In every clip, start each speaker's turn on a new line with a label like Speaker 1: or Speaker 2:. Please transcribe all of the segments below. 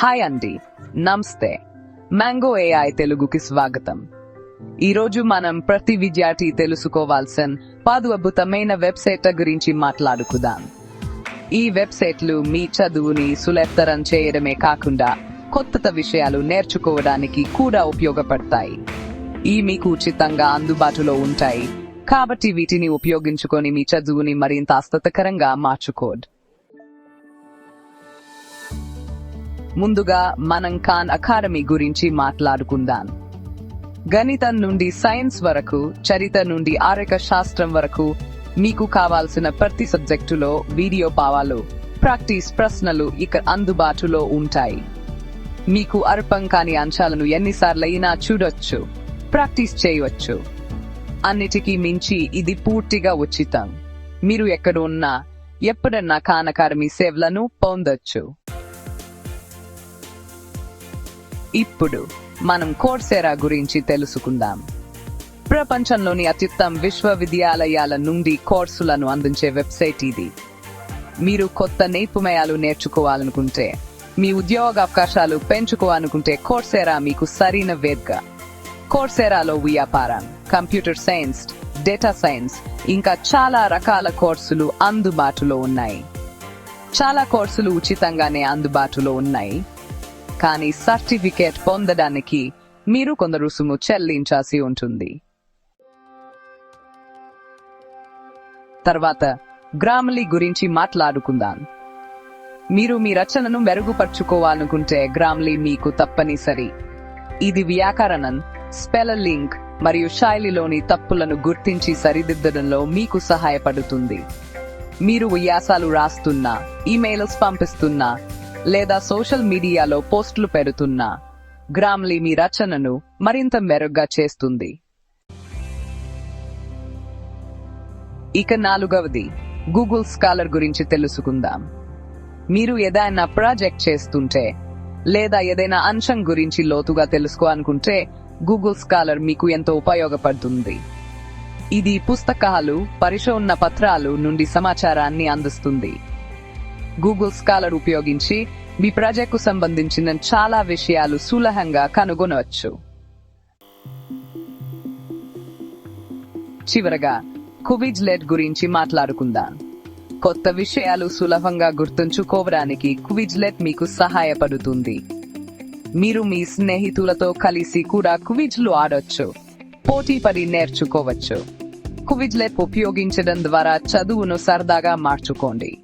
Speaker 1: Hi అండి. నమస్తే. Mango AI తెలుగుకి స్వాగతం. ఈరోజు మనం ప్రతి విద్యార్థి తెలుసుకోవాల్సిన పదు అద్భుతమైన వెబ్సైట్ గురించి మాట్లాడుకుందాం. ఈ వెబ్సైట్లు మీ చదువుని సులభతరం చేయడమే కాకుండా కొత్త విషయాలు నేర్చుకోవడానికి కూడా ఉపయోగపడతాయి. ఈ మీకు ఉచితంగా అందుబాటులో ఉంటాయి. కాబట్టి వీటిని ఉపయోగించుకొని మీ చదువుని మరింత ఆసక్తికరంగా మార్చుకోడ్. ముందుగా మనం ఖాన్ అకాడమీ గురించి మాట్లాడుకుందాం. గణితం నుండి సైన్స్ వరకు చరిత్ర నుండి ఆరోగ్య శాస్త్రం వరకు మీకు కావాల్సిన ప్రతి సబ్జెక్టులో వీడియో పావాలు ప్రాక్టీస్ ప్రశ్నలు ఇక్కడ అందుబాటులో ఉంటాయి. మీకు అర్పం కాని అంశాలను ఎన్నిసార్లైనా చూడొచ్చు ప్రాక్టీస్ చేయవచ్చు అన్నిటికీ మించి ఇది పూర్తిగా ఉచితం. మీరు ఎక్కడ ఉన్నా ఎప్పుడన్నా ఖాన్ అకాడమీ సేవలను పొందొచ్చు. ఇప్పుడు మనం కోర్సెరా గురించి తెలుసుకుందాం. ప్రపంచంలోని అత్యుత్తమ విశ్వవిద్యాలయాల నుండి కోర్సులను అందించే వెబ్సైట్ ఇది. మీరు కొత్త నైపుణ్యాలు నేర్చుకోవాలనుకుంటే మీ ఉద్యోగ అవకాశాలు పెంచుకోవాలనుకుంటే కోర్సెరా మీకు సరైన వేదిక. కోర్సెరాలో వ్యాపారం కంప్యూటర్ సైన్స్ డేటా సైన్స్ ఇంకా చాలా రకాల కోర్సులు అందుబాటులో ఉన్నాయి. చాలా కోర్సులు ఉచితంగానే అందుబాటులో ఉన్నాయి. కానీ సర్టిఫికేట్ పొందడానికి మీరు కొంత రుసుము చెల్లించాల్సి ఉంటుంది. తర్వాత గ్రామలి గురించి మాట్లాడుకుందాం. మీరు మీ రచనను మెరుగుపరుచుకోవాలనుకుంటే గ్రామ్లీ మీకు తప్పనిసరి. ఇది వ్యాకరణం స్పెల్లింగ్ మరియు శైలిలోని తప్పులను గుర్తించి సరిదిద్దడంలో మీకు సహాయపడుతుంది. మీరు వ్యాసాలు రాస్తున్నా ఈమెయిల్స్ పంపిస్తున్నా లేదా సోషల్ మీడియాలో పోస్టులు పెడుతున్నా గ్రామ్లీ మీ రచనను మరింత మెరుగ్గా చేస్తుంది. ఇక నాలుగవది గూగుల్ స్కాలర్ గురించి తెలుసుకుందాం. మీరు ఏదైనా ప్రాజెక్ట్ చేస్తుంటే లేదా ఏదైనా అంశం గురించి లోతుగా తెలుసుకోవాలనుకుంటే గూగుల్ స్కాలర్ మీకు ఎంతో ఉపయోగపడుతుంది. ఇది పుస్తకాలు పరిశోధన పత్రాలు నుండి సమాచారాన్ని అందిస్తుంది. గూగుల్ స్కాలర్ ఉపయోగించి మీ ప్రాజెక్టుకు సంబంధించిన చాలా విషయాలు సులభంగా కనుగొనవచ్చు. చివరగా కువిజ్ లెట్ గురించి మాట్లాడుకుందాం. కొత్త విషయాలు సులభంగా గుర్తుంచుకోవడానికి క్విజ్లెట్ మీకు సహాయపడుతుంది. మీరు మీ స్నేహితులతో కలిసి కూడా క్విజ్లు ఆడొచ్చు పోటీ పడి నేర్చుకోవచ్చు. క్విజ్లెట్ ఉపయోగించడం ద్వారా చదువును సరదాగా మార్చుకోండి.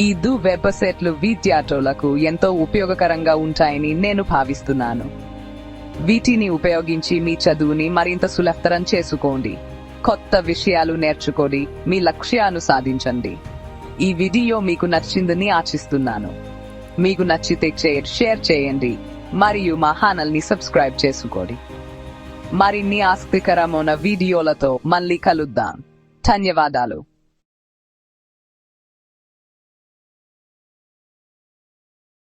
Speaker 1: ఈ దు వెబ్సైట్లు విద్యార్థులకు ఎంతో ఉపయోగకరంగా ఉంటాయని నేను భావిస్తున్నాను. వీటిని ఉపయోగించి మీ చదువుని మరింత సులభతరం చేసుకోండి. కొత్త విషయాలు నేర్చుకోండి మీ లక్ష్యాన్ని సాధించండి. ఈ వీడియో మీకు నచ్చిందని ఆశిస్తున్నాను. మీకు నచ్చితే షేర్ షేర్ చేయండి. మరియు మా హానల్ని సబ్స్క్రైబ్ చేసుకోండి. మరిన్ని ఆసక్తికరమైన వీడియోలతో మళ్ళీ కలుద్దాం. ధన్యవాదాలు.